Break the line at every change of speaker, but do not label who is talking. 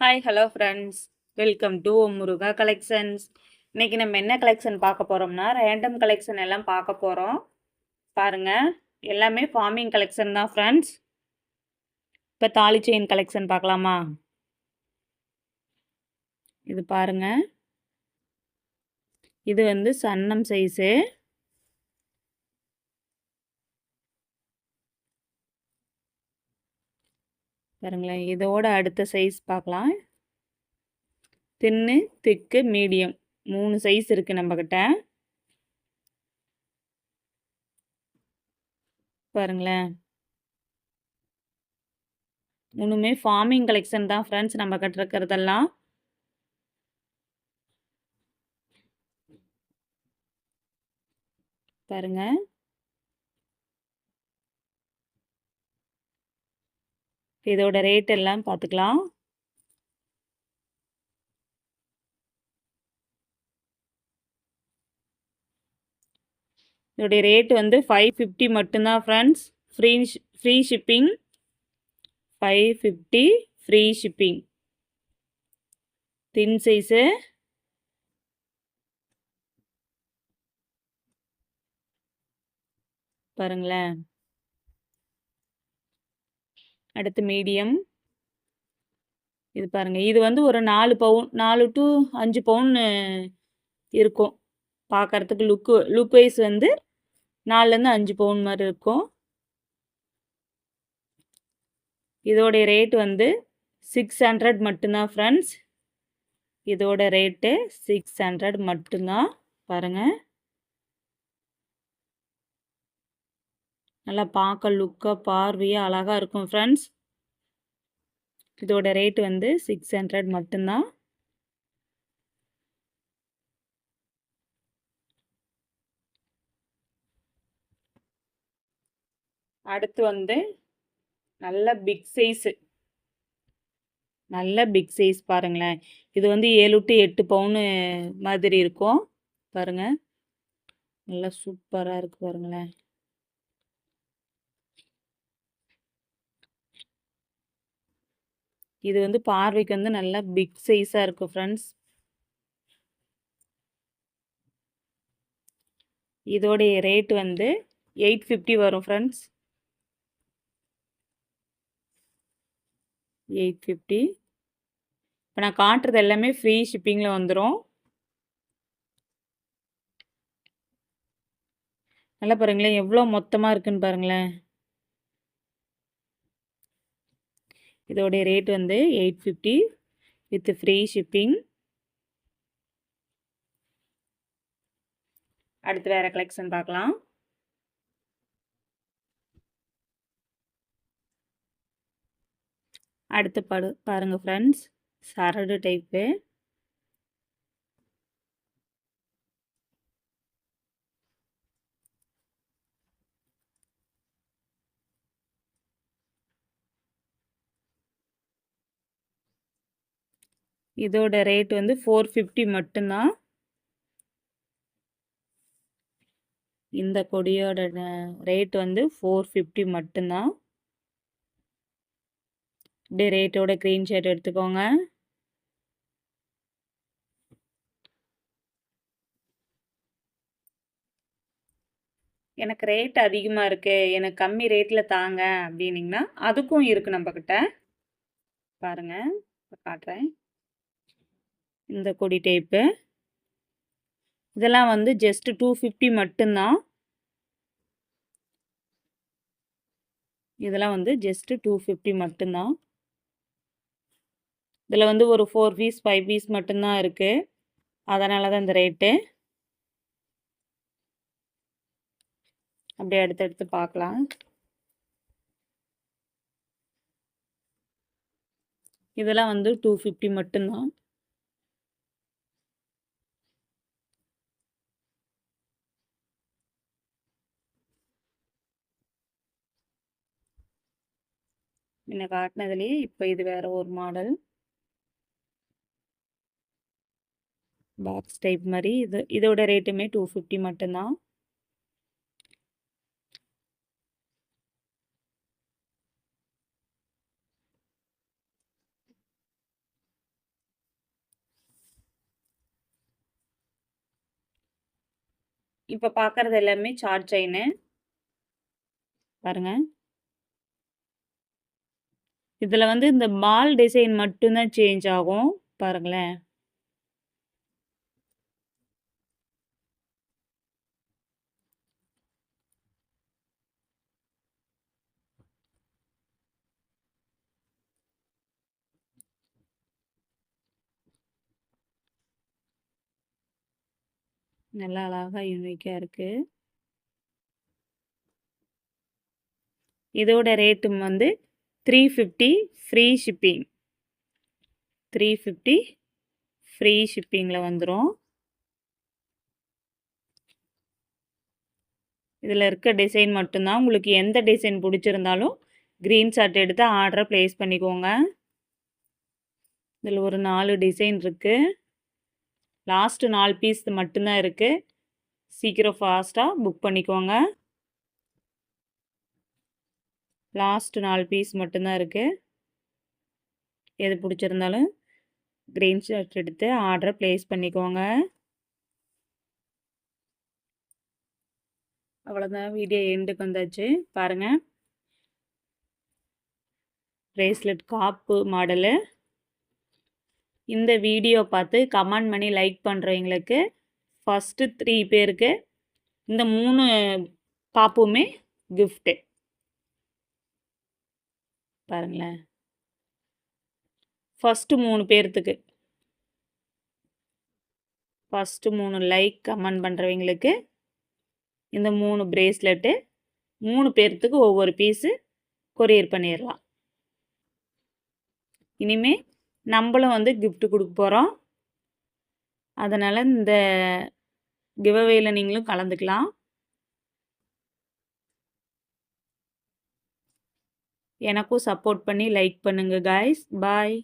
Hi hello friends welcome to Muruga collections இன்றைக்கி நம்ம என்ன கலெக்ஷன் பார்க்க போகிறோம்னா ரேண்டம் கலெக்ஷன் எல்லாம் பார்க்க போகிறோம் பாருங்கள் எல்லாமே ஃபார்மிங் கலெக்ஷன் தான் ஃப்ரெண்ட்ஸ் இப்போ தாலி செயின் கலெக்ஷன் பார்க்கலாமா? இது பாருங்கள் இது வந்து சன்னம் சைஸு பாருங்களேன். இதோட அடுத்த சைஸ் பார்க்கலாம். தின்னு திக்கு மீடியம் மூணு சைஸ் இருக்குது நம்மக்கிட்ட பாருங்களேன். மூணுமே ஃபார்மிங் கலெக்ஷன் தான் ஃப்ரெண்ட்ஸ் நம்ம கட்டிருக்கிறதெல்லாம் இருக்கிறதெல்லாம் இதோட ரேட் எல்லாம் பார்த்துக்கலாம். இதோடைய ரேட் வந்து ஃபைவ் ஃபிஃப்டி மட்டும்தான் friends free free shipping five fifty free shipping thin size பாருங்களேன். அடுத்து மீடியம் இது பாருங்கள் இது வந்து ஒரு நாலு பவுன் நாலு டு அஞ்சு பவுன் இருக்கும். பார்க்கறதுக்கு லுக்கு லுக் வைஸ் வந்து நாலுலேருந்து அஞ்சு பவுன் மாதிரி இருக்கும். இதோடைய ரேட் வந்து சிக்ஸ் ஹண்ட்ரட் மட்டும்தான் ஃப்ரெண்ட்ஸ் இதோட ரேட்டு சிக்ஸ் ஹண்ட்ரட் மட்டும்தான் பாருங்கள் நல்லா பார்க்க லுக்காக பார்வையாக அழகாக இருக்கும் ஃப்ரெண்ட்ஸ் இதோட ரேட் வந்து சிக்ஸ் ஹண்ட்ரட் மட்டும்தான். அடுத்து வந்து நல்ல பிக் சைஸு நல்ல பிக் சைஸ் பாருங்களேன். இது வந்து ஏழு டு எட்டு பவுனு மாதிரி இருக்கும். பாருங்கள் நல்லா சூப்பராக இருக்குது பாருங்களேன். இது வந்து பார்வைக்கு வந்து நல்லா பிக் சைஸாக இருக்கும் ஃப்ரெண்ட்ஸ் இதோடைய ரேட் வந்து எயிட் ஃபிஃப்டி வரும் ஃப்ரெண்ட்ஸ் எயிட் ஃபிஃப்டி இப்போ நான் காட்டுறது எல்லாமே ஃப்ரீ ஷிப்பிங்கில் வந்துடும் நல்லா பாருங்களேன் எவ்வளோ மொத்தமாக இருக்குன்னு பாருங்களேன். இதோடைய ரேட் வந்து eight fifty with free shipping அடுத்து வேறு கலெக்ஷன் பார்க்கலாம். அடுத்து படு பாருங்கள் ஃப்ரெண்ட்ஸ் சரடு டைப்பு இதோட ரேட் வந்து ஃபோர் ஃபிஃப்டி மட்டும்தான். இந்த கொடியோட ரேட் வந்து ஃபோர் ஃபிஃப்டி மட்டும்தான். இப்படி ரேட்டோட க்ரீன் ஷர்ட் எடுத்துக்கோங்க. எனக்கு ரேட் அதிகமாக இருக்குது எனக்கு கம்மி ரேட்டில் தாங்க அப்படின்னிங்கன்னா அதுக்கும் இருக்குது நம்மக்கிட்ட பாருங்கள் காட்டுறேன். இந்த கொடி டைப்பு. இதெல்லாம் வந்து ஜஸ்ட் டூ ஃபிஃப்டி மட்டும்தான். இதெல்லாம் வந்து ஜஸ்ட்டு டூ ஃபிஃப்டி மட்டும்தான். இதில் வந்து ஒரு ஃபோர் பீஸ் ஃபைவ் பீஸ் மட்டும்தான் இருக்குது அதனால தான் இந்த ரேட்டு அப்படியே எடுத்து எடுத்து பார்க்கலாம். இதெல்லாம் வந்து டூ ஃபிஃப்டி மட்டும்தான். முன்ன காட்டினதுலேயே இப்போ இது வேறு ஒரு மாடல் பாக்ஸ் டைப் மாதிரி. இது இதோட ரேட்டுமே டூ ஃபிஃப்டி மட்டும்தான். இப்போ பார்க்குறது எல்லாமே சார்ஜ் செயின் பாருங்கள் இதில் வந்து இந்த மால் டிசைன் மட்டும்தான் சேஞ்ச் ஆகும். பாருங்களேன். நல்லா அழகாக யூனிக்காக இருக்குது இதோட ரேட்டும் வந்து three fifty free shipping three fifty free ஷிப்பிங்கில் வந்துடும் இதில் இருக்க டிசைன் மட்டும்தான். உங்களுக்கு எந்த டிசைன் பிடிச்சிருந்தாலும் க்ரீன் ஷார்ட் எடுத்து ஆர்டரை ப்ளேஸ் பண்ணிக்கோங்க. இதில் ஒரு நாலு டிசைன் இருக்குது லாஸ்ட்டு நாலு பீஸ் மட்டும்தான் இருக்குது சீக்கிரம் ஃபாஸ்ட்டாக புக் பண்ணிக்கோங்க. லாஸ்ட் நாலு பீஸ் மட்டும்தான் இருக்குது எது பிடிச்சிருந்தாலும் க்ரீன் ஷர்ட் எடுத்து ஆர்டரை ப்ளேஸ் பண்ணிக்கோங்க. அவ்வளோதான் வீடியோ எண்டுக்கு வந்தாச்சு. பாருங்கள் ப்ரேஸ்லெட் காப்பு மாடலு இந்த வீடியோ பார்த்து கமெண்ட் பண்ணி லைக் பண்ணுறவங்களுக்கு ஃபஸ்ட்டு த்ரீ பேருக்கு இந்த மூணு காப்புமே கிஃப்ட்டு பாருங்களேன். ஃபஸ்ட்டு மூணு பேர்த்துக்கு. ஃபஸ்ட்டு மூணு லைக் கமெண்ட் பண்ணுறவங்களுக்கு இந்த மூணு பிரேஸ்லெட்டு மூணு பேர்த்துக்கு ஒவ்வொரு பீஸு கொரியர் பண்ணிடலாம் இனிமேல் நம்மளும் வந்து கிஃப்ட் கொடுக்க போகிறோம் அதனால் இந்த கிவவேயில் நீங்களும் கலந்துக்கலாம். எனக்கும் சப்போர்ட் பண்ணி லைக் பண்ணுங்கள் காய்ஸ் பாய்